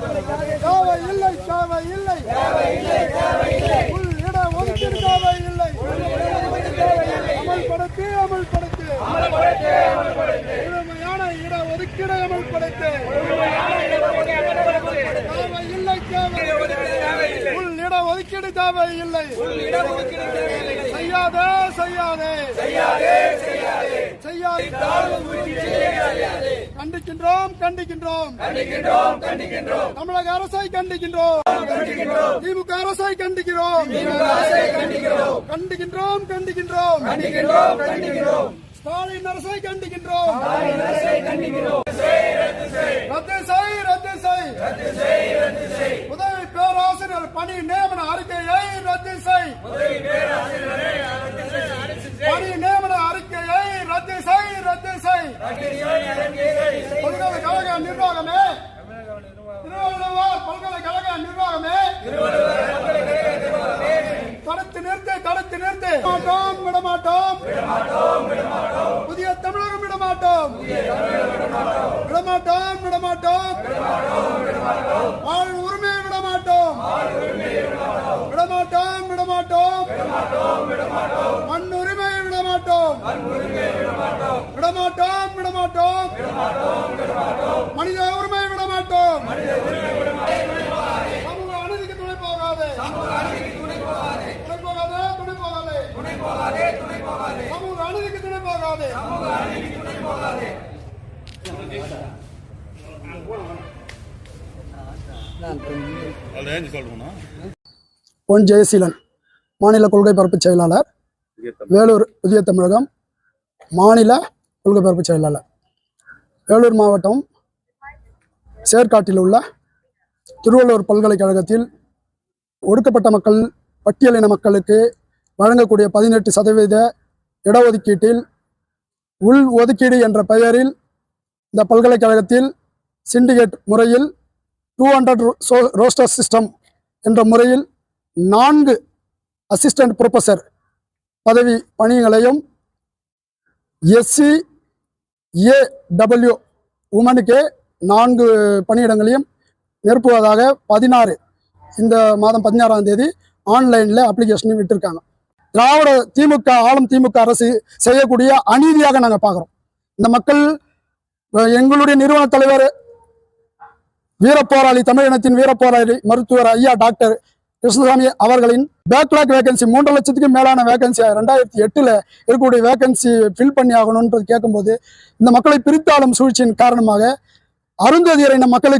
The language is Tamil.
தேவை இல்லை தேவை இல்லை உள் இட ஒதுக்கீடு தேவை இல்லை அமல்படுத்தி அமல்படுத்தி. முழுமையான இட ஒதுக்கீடு அமல்படுத்தி. தேவை இல்லை தேவை உள் இட ஒதுக்கீடு தேவை இல்லை செய்யாதே செய்யாதே செய்யாதே கண்டிக்கின்றோம் கண்டிக்கின்றோம். தமிழக அரசை கண்டிக்கின்றோம். திமுக அரசை கண்டிக்கிறோம். கண்டிக்கின்றோம் கண்டிக்கின்றோம். ஸ்டாலின் அரசை கண்டிக்கின்றோம். ரத்து செய் ரத்து செய். உதவி பேராசிரியர் பணி நியமன அறிக்கையை ரத்து செய் பணி நியமன அறிக்கையை ரத்து செய் ரத்து செய் பல்கலைக்கழக நிர்வாகமே திருவள்ளுவர் பல்கலைக்கழக நிர்வாகமே தடுத்து நிறுத்து நிறுத்து மாட்டோம் விடமாட்டோம். புதிய தமிழகம் விடமாட்டோம். விடமாட்டோம் விடமாட்டோம். வாழ் உரிமை விடமாட்டோம். விடமாட்டோம் விடமாட்டோம். மண் உரிமை விடமாட்டோம். விடமாட்டோம் விடமாட்டோம். மனித உரிமை விடமாட்டோம். பொன் ஜெயசீலன் மாநில கொள்கை பரப்பு செயலாளர் வேலூர் புதிய தமிழகம் மாநில கொள்கை பரப்பு செயலாளர். வேலூர் மாவட்டம் சேர்க்காட்டில் உள்ள திருவள்ளூர் பல்கலைக்கழகத்தில் ஒடுக்கப்பட்ட மக்கள் பட்டியலின மக்களுக்கு வழங்கக்கூடிய பதினெட்டு சதவீத இடஒதுக்கீட்டில் உள் ஒதுக்கீடு என்ற பெயரில் இந்த பல்கலைக்கழகத்தில் சிண்டிகேட் முறையில் டூ ஹண்ட்ரட் ரோஸ்டர் சிஸ்டம் என்ற முறையில் நான்கு அசிஸ்டன்ட் ப்ரொஃபஸர் பதவி பணிகளையும் எஸ்சி ஏ டபிள்யூ உமனுக்கே நான்கு பணியிடங்களையும் நிரப்புவதாக பதினாறு இந்த மாதம் பதினாறாம் தேதி ஆன்லைனில் அப்ளிகேஷனையும் விட்டுருக்காங்க. திராவிட திமுக ஆளும் திமுக அரசு செய்யக்கூடிய அநீதியாக நாங்கள் பார்க்குறோம். இந்த மக்கள் எங்களுடைய நிறுவன தலைவர் வீரப்போராளி தமிழினத்தின் வீரப்போராளி மருத்துவர் ஐயா டாக்டர் கிருஷ்ணசாமி அவர்களின் பேக்லாக் வேகன்சி மூன்று லட்சத்துக்கு மேலான வேகன்சி ரெண்டாயிரத்தி எட்டுல இருக்கக்கூடிய வேகன்சி ஃபில் பண்ணி ஆகணும்ன்றது கேட்கும்போது இந்த மக்களை பிரித்தாளும் சூழ்ச்சியின் காரணமாக அருந்ததியர் இன மக்களுக்கு